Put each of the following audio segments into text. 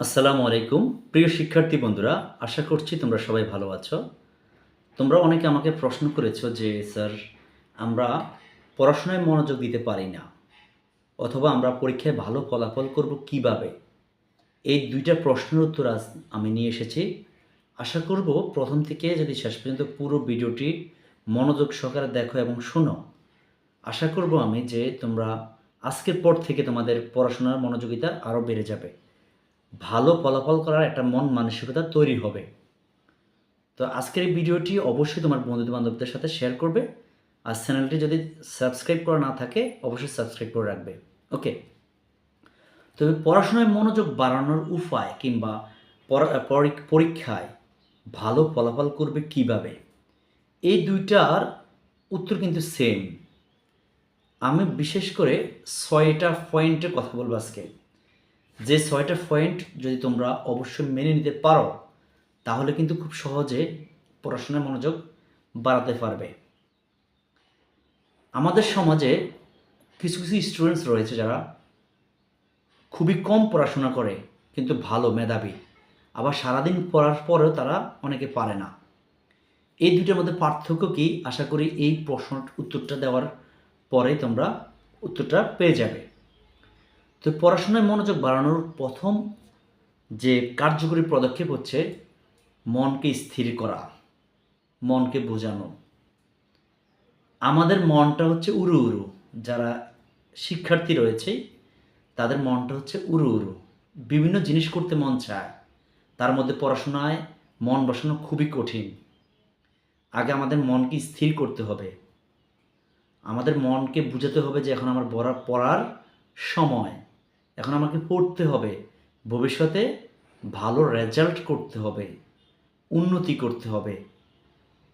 আসসালামু আলাইকুম। প্রিয় শিক্ষার্থী বন্ধুরা, আশা করছি তোমরা সবাই ভালো আছো। তোমরা অনেকে আমাকে প্রশ্ন করেছ যে, স্যার, আমরা পড়াশোনায় মনোযোগ দিতে পারি না অথবা আমরা পরীক্ষায় ভালো ফলাফল করব কীভাবে? এই দুইটা প্রশ্নের উত্তর আজ আমি নিয়ে এসেছি। আশা করব প্রথম থেকে যদি শেষ পর্যন্ত পুরো ভিডিওটি মনোযোগ সহকারে দেখো এবং শোনো। আশা করব আমি যে তোমরা আজকের পর থেকে তোমাদের পড়াশোনার মনোযোগিতা আরও বেড়ে যাবে। ভালো ফলাফল করার একটা মন মানসিকতা তৈরি হবে। তো আজকের এই ভিডিওটি অবশ্যই তোমার বন্ধু বান্ধবদের সাথে শেয়ার করবে। আর চ্যানেলটি যদি সাবস্ক্রাইব করা না থাকে, অবশ্যই সাবস্ক্রাইব করে রাখবে। ওকে তবে পড়াশোনায় মনোযোগ বাড়ানোর উপায় কিংবা পরীক্ষায় ভালো ফলাফল করবে কীভাবে? এই দুইটার উত্তর কিন্তু সেম আমি বিশেষ করে ছয়টা পয়েন্টের কথা বলব আজকে। যে ছয়টা পয়েন্ট যদি তোমরা অবশ্যই মেনে নিতে পারো, তাহলে কিন্তু খুব সহজে পড়াশোনায় মনোযোগ বাড়াতে পারবে। আমাদের সমাজে কিছু কিছু স্টুডেন্টস রয়েছে যারা খুবই কম পড়াশোনা করে, কিন্তু ভালো মেধাবী। আবার সারাদিন পড়ার পরেও তারা অনেকে পারে না। এই দুইটার মধ্যে পার্থক্য কি? আশা করি এই প্রশ্ন উত্তরটা দেওয়ার পরে তোমরা উত্তরটা পেয়ে যাবে। তো পড়াশোনায় মনোযোগ বাড়ানোর প্রথম যে কার্যকরী পদক্ষেপ হচ্ছে মনকে স্থির করা, মনকে বোঝানো। আমাদের মনটা হচ্ছে উরু উড়ু যারা শিক্ষার্থী রয়েছে, তাদের মনটা হচ্ছে উরু উড়ু বিভিন্ন জিনিস করতে মন চায়, তার মধ্যে পড়াশোনায় মন বসানো খুবই কঠিন। আগে আমাদের মনকে স্থির করতে হবে। আমাদের মনকে বুঝাতে হবে যে এখন আমার বড়া পড়ার সময়। এখন আমাকে পড়তে হবে। ভবিষ্যতে ভালো রেজাল্ট করতে হবে, উন্নতি করতে হবে।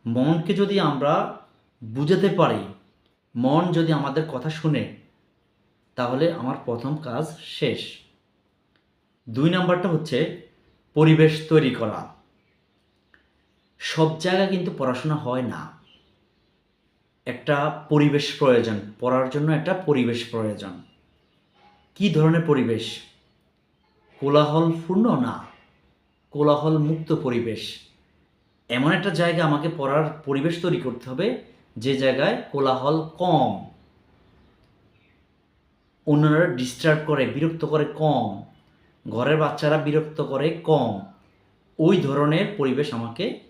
মনকে যদি আমরা বুঝাতে পারি, মন যদি আমাদের কথা শুনে, তাহলে আমার প্রথম কাজ শেষ। দুই নাম্বারটা হচ্ছে পরিবেশ তৈরি করা। সব জায়গায় কিন্তু পড়াশোনা হয় না। একটা পরিবেশ প্রয়োজন, পড়ার জন্য একটা পরিবেশ প্রয়োজন। কি ধরনের পরিবেশ? কোলাহলপূর্ণ না? কোলাহল মুক্ত পরিবেশ। এমন একটা জায়গা আমাকে পড়ার পরিবেশ তৈরি করতে হবে, যে জায়গায় কোলাহল কম। অন্যরা ডিস্টার্ব করে, বিরক্ত করে কম। ঘরের বাচ্চারা বিরক্ত করে কম। ওই ধরনের পরিবেশ আমাকে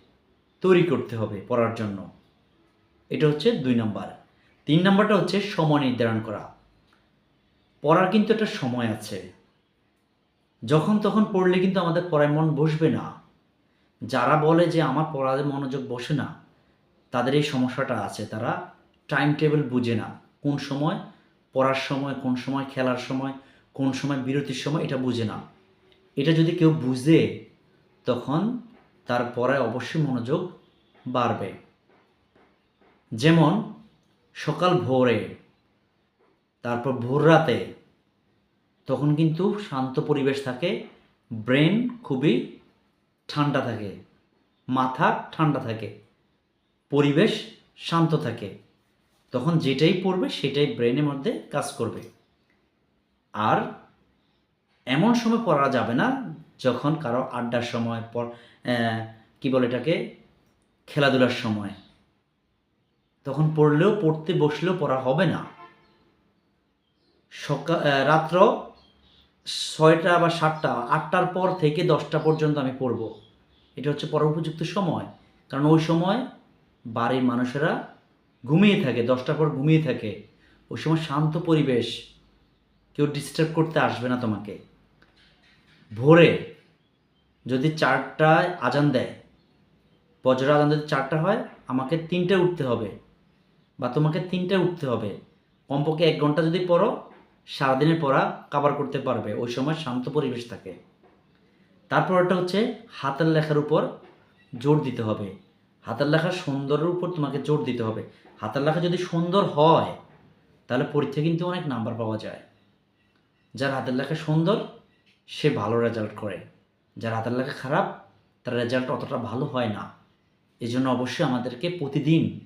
তৈরি করতে হবে পড়ার জন্য। এটা হচ্ছে দুই নাম্বার। তিন নাম্বারটা হচ্ছে সময় নির্ধারণ করা। পড়ার কিন্তু একটা সময় আছে। যখন তখন পড়লে কিন্তু আমাদের পড়ায় মন বসবে না। যারা বলে যে আমার পড়াতে মনোযোগ বসে না, তাদের এই সমস্যাটা আছে। তারা টাইম টেবিল বুঝে না। কোন সময় পড়ার সময়, কোন সময় খেলার সময়, কোন সময় বিরতির সময় এটা বুঝে না। এটা যদি কেউ বুঝে, তখন তার পড়ায় অবশ্যই মনোযোগ বাড়বে। যেমন সকাল ভোরে তারপর ভোর রাতে তখন কিন্তু শান্ত পরিবেশ থাকে, ব্রেন খুবই ঠান্ডা থাকে, মাথা ঠান্ডা থাকে, পরিবেশ শান্ত থাকে। তখন যেটাই পড়বে সেটাই ব্রেনের মধ্যে কাজ করবে। আর এমন সময় পড়া যাবে না যখন কারও আড্ডার সময়, পর কি বলে এটাকে, খেলাধুলার সময়। তখন পড়লেও, পড়তে বসলেও পড়া হবে না। সকাল রাত্র ছয়টা বা সাতটা, আটটার পর থেকে দশটা পর্যন্ত আমি পড়ব। এটা হচ্ছে পড়ার উপযুক্ত সময়। কারণ ওই সময় বাড়ির মানুষেরা ঘুমিয়ে থাকে, দশটার পর ঘুমিয়ে থাকে। ওই সময় শান্ত পরিবেশ, কেউ ডিস্টার্ব করতে আসবে না তোমাকে। ভোরে যদি চারটায় আজান দেয়, বজ্র আজান যদি চারটা হয়, আমাকে তিনটায় উঠতে হবে বা তোমাকে তিনটায় উঠতে হবে। কমপক্ষে এক ঘণ্টা যদি পড়ো সারাদিনের পড়া কাভার করতে পারবে। ওই সময় শান্ত পরিবেশ থাকে। তারপরটা হচ্ছে হাতের লেখার উপর জোর দিতে হবে। হাতের লেখা সুন্দরের উপর তোমাকে জোর দিতে হবে। হাতের লেখা যদি সুন্দর হয়, তাহলে পরীক্ষা কিন্তু অনেক নাম্বার পাওয়া যায়। যার হাতের লেখা সুন্দর, সে ভালো রেজাল্ট করে। যার হাতের লেখা খারাপ, তার রেজাল্ট অতটা ভালো হয় না। এই জন্য অবশ্যই আমাদেরকে প্রতিদিন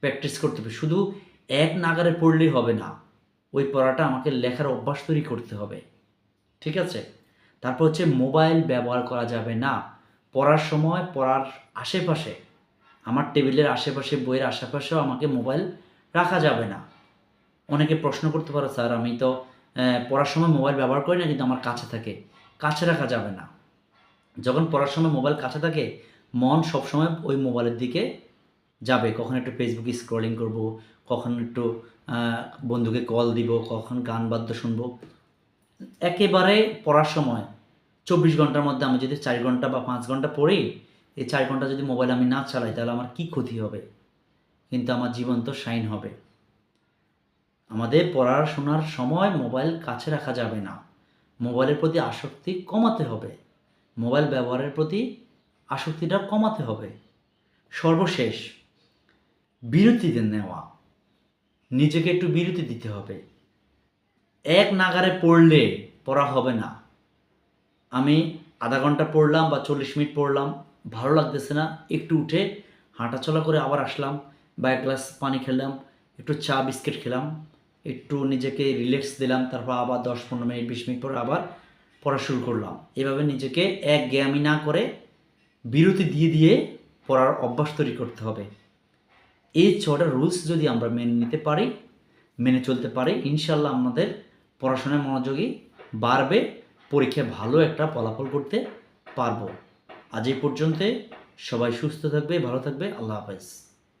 প্র্যাকটিস করতে হবে। শুধু এক নাগারে পড়লেই হবে না। ওই পড়াটা আমাকে লেখার অভ্যাস তৈরি করতে হবে। ঠিক আছে? তারপর হচ্ছে মোবাইল ব্যবহার করা যাবে না। পড়ার সময় পড়ার আশেপাশে, আমার টেবিলের আশেপাশে, বইয়ের আশেপাশেও আমাকে মোবাইল রাখা যাবে না। অনেকে প্রশ্ন করতে পারো, স্যার, আমি তো পড়ার সময় মোবাইল ব্যবহার করি না, কিন্তু আমার কাছে থাকে। কাছে রাখা যাবে না। যখন পড়ার সময় মোবাইল কাছে থাকে, মন সবসময় ওই মোবাইলের দিকে যাবে। কখন একটু ফেসবুক স্ক্রলিং করব, কখন একটু বন্ধুকে কল দিব, কখন গান বাদ্য শুনব। একেবারে পড়ার সময়, চব্বিশ ঘণ্টার মধ্যে আমি যদি চার ঘণ্টা বা পাঁচ ঘণ্টা পড়ি, এই চার ঘণ্টা যদি মোবাইল আমি না চালাই, তাহলে আমার কি ক্ষতি হবে? কিন্তু আমার জীবন তো শাইন হবে। আমাদের পড়াশোনার সময় মোবাইল কাছে রাখা যাবে না। মোবাইলের প্রতি আসক্তি কমাতে হবে। মোবাইল ব্যবহারের প্রতি আসক্তিটা কমাতে হবে। সর্বশেষ বিরতিতে নেওয়া। নিজেকে একটু বিরতি দিতে হবে। এক নাগারে পড়লে পড়া হবে না। আমি আধা ঘণ্টা পড়লাম বা চল্লিশ মিনিট পড়লাম, ভালো লাগতেছে না, একটু উঠে হাঁটাচলা করে আবার আসলাম, বা এক গ্লাস পানি খেলাম, একটু চা, বিস্কিট খেলাম, একটু নিজেকে রিল্যাক্স দিলাম, তারপর আবার দশ, পনেরো মিনিট, বিশ মিনিট পর আবার পড়া শুরু করলাম। এভাবে নিজেকে এক জ্ঞামি না করে বিরতি দিয়ে দিয়ে পড়ার অভ্যাস তৈরি করতে হবে। এই ছটা রুলস যদি আমরা মেনে নিতে পারি, মেনে চলতে পারি ইনশাল্লাহ আমাদের পড়াশোনায় মনোযোগী বাড়বে, পরীক্ষায় ভালো একটা ফলাফল করতে পারব। আজ এই পর্যন্ত সবাই সুস্থ থাকবে, ভালো থাকবে। আল্লাহ হাফেজ।